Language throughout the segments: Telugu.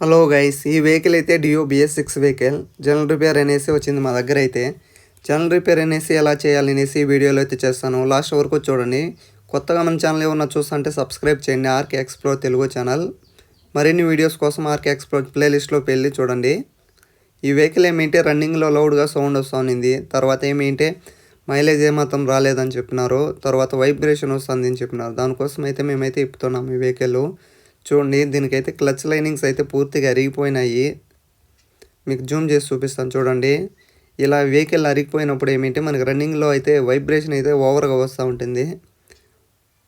హలో గైస్ ఈ వెహికల్ అయితే Dio BS six vehicle. General repair అనేసి వచ్చింది మా దగ్గర అయితే. జనరల్ రిపేర్ అనేసి ఎలా చేయాలి అనేసి వీడియోలో అయితే చేస్తాను. లాస్ట్ వరకు చూడండి. కొత్తగా మన ఛానల్ ఏమన్నా చూస్తుంటే సబ్స్క్రైబ్ చేయండి. RK explore Telugu channel. మరిన్ని వీడియోస్ కోసం ఆర్కే ఎక్స్ప్లోర్ ప్లేలిస్ట్లోకి వెళ్ళి చూడండి. ఈ వెహికల్ ఏమింటే? రన్నింగ్లో లౌడ్గా సౌండ్ వస్తుంది. తర్వాత ఏమింటే? మైలేజ్ ఏమాత్రం రాలేదని చెప్పినారు. తర్వాత వైబ్రేషన్ వస్తుంది అని చెప్పినారు. దానికోసం అయితే మేమైతే ఇప్పుతున్నాం ఈ వెహికల్. చూడండి దీనికైతే క్లచ్ లైనింగ్స్ అయితే పూర్తిగా అరిగిపోయినాయి. మీకు జూమ్ చేసి చూపిస్తాను చూడండి. ఇలా వెహికల్ అరిగిపోయినప్పుడు ఏమిటి మనకి రన్నింగ్లో అయితే వైబ్రేషన్ అయితే ఓవర్గా వస్తూ ఉంటుంది.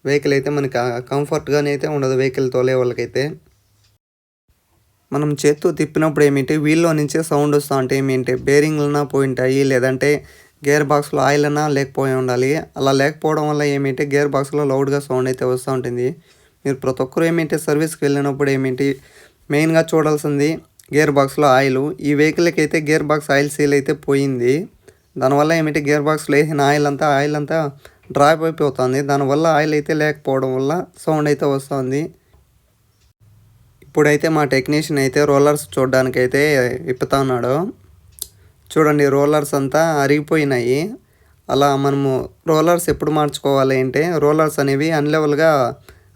వెహికల్ అయితే మనకి కంఫర్ట్గానే అయితే ఉండదు వెహికల్ తోలే వాళ్ళకైతే. మనం చేత్తో తిప్పినప్పుడు ఏమిటి వీల్లో నుంచే సౌండ్ వస్తూ ఉంటే ఏమిటి బేరింగ్లన్నా పోయి ఉంటాయి లేదంటే గేర్ బాక్స్లో ఆయిల్ అన్నా లేకపోయి ఉండాలి. అలా లేకపోవడం వల్ల ఏమిటి గేర్ బాక్స్లో లౌడ్గా సౌండ్ అయితే వస్తూ ఉంటుంది. మీరు ప్రతి ఒక్కరు ఏమిటి సర్వీస్కి వెళ్ళినప్పుడు ఏమిటి? మెయిన్గా చూడాల్సింది గేర్ బాక్స్లో ఆయిల్ ఈ వెహికల్కి అయితే గేర్ బాక్స్ ఆయిల్ సీల్ అయితే పోయింది. దానివల్ల ఏమిటి? గేర్ బాక్స్లో వేసిన ఆయిల్ అంతా ఆయిల్ అంతా డ్రాప్ అయిపోతుంది. దానివల్ల ఆయిల్ అయితే లేకపోవడం వల్ల సౌండ్ అయితే వస్తుంది. ఇప్పుడైతే మా టెక్నీషియన్ అయితే రోలర్స్ చూడడానికి అయితే ఇప్పుతా ఉన్నాడు చూడండి రోలర్స్ అంతా అరిగిపోయినాయి. అలా మనము రోలర్స్ ఎప్పుడు మార్చుకోవాలి అంటే రోలర్స్ అనేవి అన్లెవెల్గా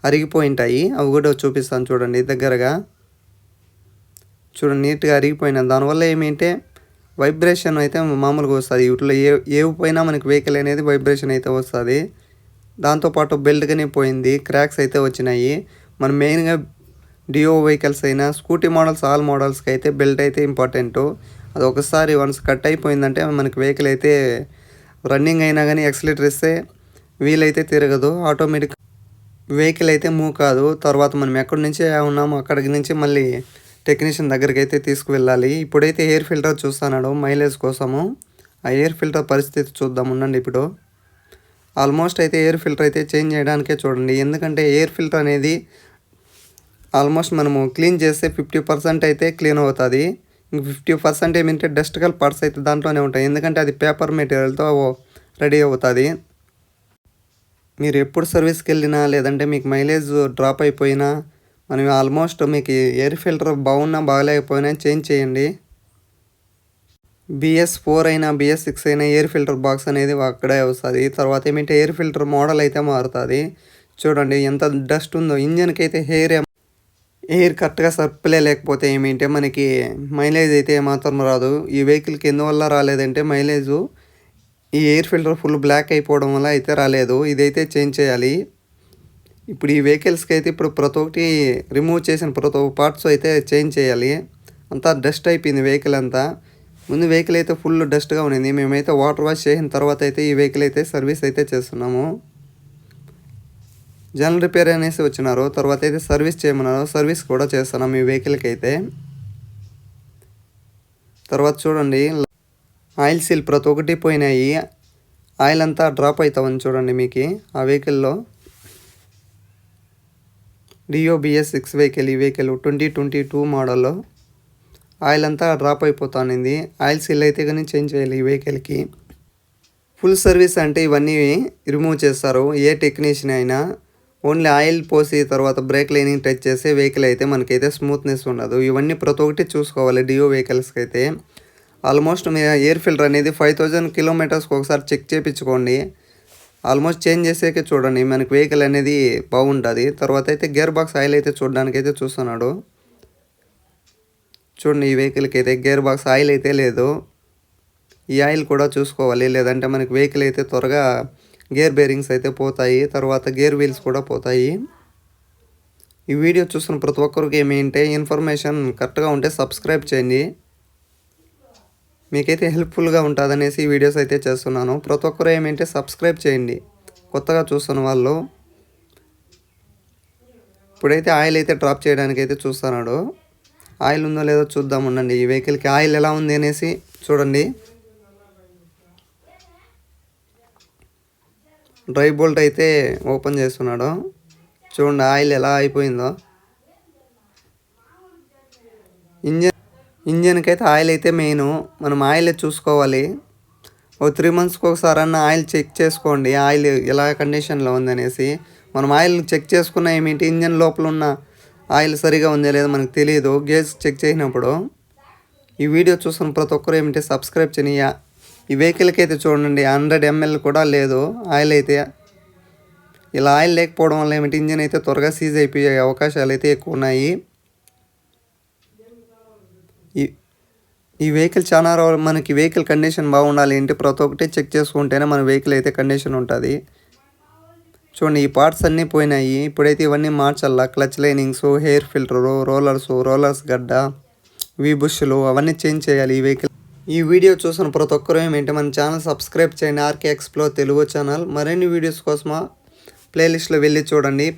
అరిగిపోయి ఉంటాయి అవి కూడా చూపిస్తాను చూడండి దగ్గరగా. చూడండి నీట్గా అరిగిపోయినాయి. దానివల్ల ఏమంటే వైబ్రేషన్ అయితే మామూలుగా వస్తుంది. వీటిలో ఏ ఏవి పోయినా మనకి వెహికల్ అనేది వైబ్రేషన్ అయితే వస్తుంది. దాంతోపాటు బెల్ట్గానే పోయింది. క్రాక్స్ అయితే వచ్చినాయి. మనం మెయిన్గా డియో వెహికల్స్ అయినా స్కూటీ మోడల్స్ ఆల్ మోడల్స్కి అయితే బెల్ట్ అయితే ఇంపార్టెంట్ అది ఒకసారి వన్స్ కట్ అయిపోయిందంటే మనకి వెహికల్ అయితే రన్నింగ్ అయినా కానీ ఎక్సలేటర్ ఇస్తే వీల్ అయితే తిరగదు. ఆటోమేటిక్ వెహికల్ అయితే మూవ్ కాదు. తర్వాత మనం ఎక్కడి నుంచి ఉన్నామో అక్కడికి నుంచి మళ్ళీ టెక్నీషియన్ దగ్గరికి అయితే తీసుకువెళ్ళాలి. ఇప్పుడైతే ఎయిర్ ఫిల్టర్ చూస్తున్నాడు మైలేజ్ కోసము. ఆ ఎయిర్ ఫిల్టర్ పరిస్థితి చూద్దాం ఉండండి ఇప్పుడు. ఆల్మోస్ట్ అయితే ఎయిర్ ఫిల్టర్ అయితే చేంజ్ చేయడానికే చూడండి. ఎందుకంటే ఎయిర్ ఫిల్టర్ అనేది ఆల్మోస్ట్ మనము క్లీన్ చేస్తే ఫిఫ్టీ పర్సెంట్ అయితే క్లీన్ అవుతుంది. ఇంక ఫిఫ్టీ పర్సెంట్ ఏమంటే డస్ట్ కల్ పార్ట్స్ అయితే దాంట్లోనే ఉంటాయి. ఎందుకంటే అది పేపర్ మెటీరియల్తో రెడీ అవుతుంది. మీరు ఎప్పుడు సర్వీస్కి వెళ్ళినా లేదంటే మీకు మైలేజ్ డ్రాప్ అయిపోయినా మనం ఆల్మోస్ట్ మీకు ఎయిర్ ఫిల్టర్ బాగున్నా బాగలేకపోయినా చేంజ్ చేయండి. బిఎస్ ఫోర్ అయినా బిఎస్ సిక్స్ అయినా ఎయిర్ ఫిల్టర్ బాక్స్ అనేది అక్కడే వస్తుంది. తర్వాత ఏమిటి? ఎయిర్ ఫిల్టర్ మోడల్ అయితే మారుతుంది. చూడండి ఎంత డస్ట్ ఉందో. ఇంజన్కి అయితే హెయిర్ ఎయిర్ కరెక్ట్గా సర్ప్లే లేకపోతే ఏమిటంటే మనకి మైలేజ్ అయితే ఏమాత్రం రాదు. ఈ వెహికల్కి ఎందువల్ల రాలేదంటే మైలేజు ఈ ఎయిర్ ఫిల్టర్ ఫుల్ బ్లాక్ అయిపోవడం వల్ల అయితే రాలేదు. ఇదైతే చేంజ్ చేయాలి. ఇప్పుడు ఈ వెహికల్స్కి అయితే ఇప్పుడు ప్రతి ఒక్కటి రిమూవ్ చేసిన ప్రతి ఒక్క పార్ట్స్ అయితే చేంజ్ చేయాలి. అంతా డస్ట్ అయిపోయింది వెహికల్ అంతా. ముందు వెహికల్ అయితే ఫుల్ డస్ట్గా ఉన్నింది. మేమైతే వాటర్ వాష్ చేసిన తర్వాత అయితే ఈ వెహికల్ అయితే సర్వీస్ అయితే చేస్తున్నాము. జనరల్ రిపేర్ అనేసి వచ్చినారు. తర్వాత అయితే సర్వీస్ చేయమన్నారు. సర్వీస్ కూడా చేస్తున్నాం ఈ వెహికల్కి అయితే. తర్వాత చూడండి. ఆయిల్ సీల్ ప్రతి ఒక్కటి పోయినాయి. ఆయిల్ అంతా డ్రాప్ అవుతామని చూడండి మీకు. ఆ వెహికల్లో డిఓబిఎస్ సిక్స్ వెహికల్ ఈ వెహికల్ ట్వంటీ ట్వంటీ టూ మోడల్లో ఆయిల్ అంతా డ్రాప్ అయిపోతానింది. ఆయిల్ సీల్ అయితే కానీ చేంజ్ చేయాలి ఈ వెహికల్కి. ఫుల్ సర్వీస్ అంటే ఇవన్నీ రిమూవ్ చేస్తారు. ఏ టెక్నీషియన్ అయినా ఓన్లీ ఆయిల్ పోసి తర్వాత బ్రేక్ లైనింగ్ టచ్ చేసే వెహికల్ అయితే మనకైతే స్మూత్నెస్ ఉండదు. ఇవన్నీ ప్రతి ఒక్కటి చూసుకోవాలి డియో వెహికల్స్కి అయితే. ఆల్మోస్ట్ మీ ఎయిర్ ఫిల్టర్ అనేది ఫైవ్ థౌజండ్ కిలోమీటర్స్కి ఒకసారి చెక్ చేయించుకోండి. ఆల్మోస్ట్ చేంజ్ చేసేకే చూడండి. మనకి వెహికల్ అనేది బాగుంటుంది. తర్వాత అయితే గేర్ బాక్స్ ఆయిల్ అయితే చూడడానికి అయితే చూస్తున్నాడు. చూడండి ఈ వెహికల్కి అయితే గేర్ బాక్స్ ఆయిల్ అయితే లేదు. ఈ ఆయిల్ కూడా చూసుకోవాలి. లేదంటే మనకి వెహికల్ అయితే త్వరగా గేర్ బేరింగ్స్ అయితే పోతాయి. తర్వాత గేర్ వీల్స్ కూడా పోతాయి. ఈ వీడియో చూస్తున్న ప్రతి ఒక్కరికి ఏమిటంటే ఇన్ఫర్మేషన్ కరెక్ట్గా ఉంటే సబ్స్క్రైబ్ చేయండి. మీకైతే హెల్ప్ఫుల్గా ఉంటుందనేసి వీడియోస్ అయితే చేస్తున్నాను. ప్రతి ఒక్కరు ఏమంటే సబ్స్క్రైబ్ చేయండి. కొత్తగా చూస్తున్న వాళ్ళు ఇప్పుడైతే ఆయిల్ అయితే డ్రాప్ చేయడానికి అయితే చూస్తున్నాడు. ఆయిల్ ఉందో లేదో చూద్దాం ఉండండి. ఈ వెహికల్కి ఆయిల్ ఎలా ఉంది అనేసి చూడండి. డ్రై బోల్ట్ అయితే ఓపెన్ చేస్తున్నాడు. చూడండి ఆయిల్ ఎలా అయిపోయిందో. ఇంజన్ ఇంజన్కి అయితే ఆయిల్ అయితే మెయిన్. మనం ఆయిల్ చూసుకోవాలి. ఓ త్రీ మంత్స్కి ఒకసారి అన్న ఆయిల్ చెక్ చేసుకోండి. ఆయిల్ ఎలా కండిషన్లో ఉందనేసి. మనం ఆయిల్ చెక్ చేసుకున్న ఏమిటి? ఇంజన్ లోపల ఉన్న ఆయిల్ సరిగా ఉందా లేదో మనకు తెలియదు గేజ్ చెక్ చేసినప్పుడు ఈ వీడియో చూసిన ప్రతి ఒక్కరు ఏమిటి సబ్స్క్రైబ్ చేయని ఈ వెహికల్కి అయితే చూడండి. హండ్రెడ్ ఎంఎల్ కూడా లేదు. ఆయిల్ అయితే ఇలా ఆయిల్ లేకపోవడం వల్ల ఏమిటి? ఇంజన్ అయితే త్వరగా సీజ్ అయిపోయే అవకాశాలు అయితే ఎక్కువ ఉన్నాయి. ఈ ఈ వెహికల్ చాలా రో- మనకి వెహికల్ కండిషన్ బాగుండాలి. ఏంటి ప్రతి ఒక్కటి చెక్ చేసుకుంటేనే మన వెహికల్ అయితే కండిషన్ ఉంటుంది. చూడండి ఈ పార్ట్స్ అన్నీ పోయినాయి. ఇప్పుడైతే ఇవన్నీ మార్చాలా clutch linings air filter rollers rollers గడ్డ వీ బుష్లు అవన్నీ చేంజ్ చేయాలి ఈ వెహికల్. ఈ వీడియో చూసిన ప్రతి ఒక్కరూ ఏమిటంటే మన ఛానల్ సబ్స్క్రైబ్ చేయండి. RK explore Telugu channel. మరిన్ని వీడియోస్ కోసమా ప్లేలిస్ట్లో వెళ్ళి చూడండి.